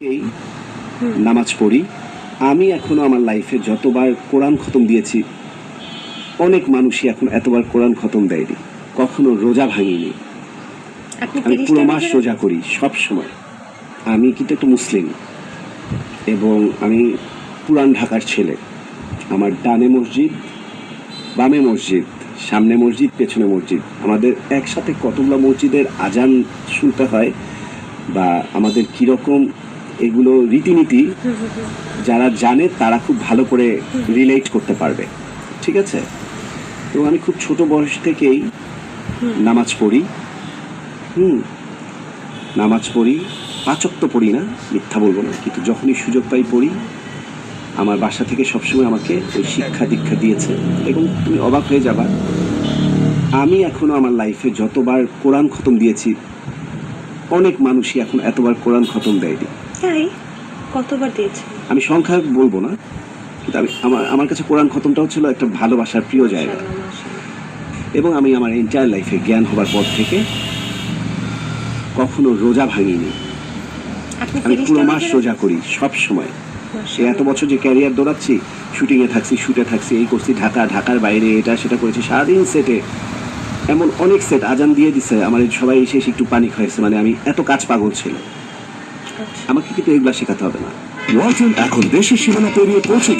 এই নামাজ পড়ি। আমি এখনও আমার লাইফে যতবার কোরআন খতম দিয়েছি অনেক মানুষই এখন এতবার কোরআন খতম দেয়নি। কখনো রোজা ভাঙিনি। আমি পুরো মাস রোজা রোজা করি সব সময়। আমি কিন্তু একটা মুসলিম। এবং আমি পুরান ঢাকার ছেলে। আমার ডানে মসজিদ বামে মসজিদ সামনে মসজিদ পেছনে মসজিদ। আমাদের একসাথে কতগুলো মসজিদের আজান শুনতে হয় বা আমাদের কীরকম এগুলো রীতিনীতি, যারা জানে তারা খুব ভালো করে রিলেট করতে পারবে। ঠিক আছে? তো আমি খুব ছোট বয়স থেকেই নামাজ পড়ি। হুম, নামাজ পড়ি। পাচক তো পড়ি না, মিথ্যা বলব না। কিন্তু যখনই সুযোগ পাই পড়ি। আমার বাসা থেকে সবসময় আমাকে ওই শিক্ষা দীক্ষা দিয়েছে। এবং তুমি অবাক হয়ে যাবা, আমি এখনও আমার লাইফে যতবার কোরআন খতম দিয়েছি অনেক মানুষই এখন এতবার কোরআন খতম দেয়নি। তাই কতবার দিয়েছে? আমি সংখ্যা বলব না কিন্তু আমি আমার আমার কাছে কোরআন খতমটা ছিল একটা ভালোবাসার প্রিয় জায়গা। এবং আমি আমার এন্টায়ার লাইফে জ্ঞান হবার পর থেকে কখনো রোজা ভাঙিনি। আমি পুরো মাস রোজা রোজা করি সব সময়। সে এত বছর যে ক্যারিয়ার দৌড়াচ্ছি শুটিংয়ে থাকছি শুটে থাকছি এই করছি ঢাকা ঢাকার বাইরে এটা সেটা করেছি সারাদিন সেটে এমন অনেক সেট আজান দিয়ে দিছে আমার সবাই এসে এসে একটু পানি হয়েছে মানে আমি এত কাজ পাগল ছিল আচ্ছা। আমাকে কিন্তু এগুলা শেখাতে হবে না। ওয়ালটন এখন দেশের সীমানা পেরিয়ে পৌঁছে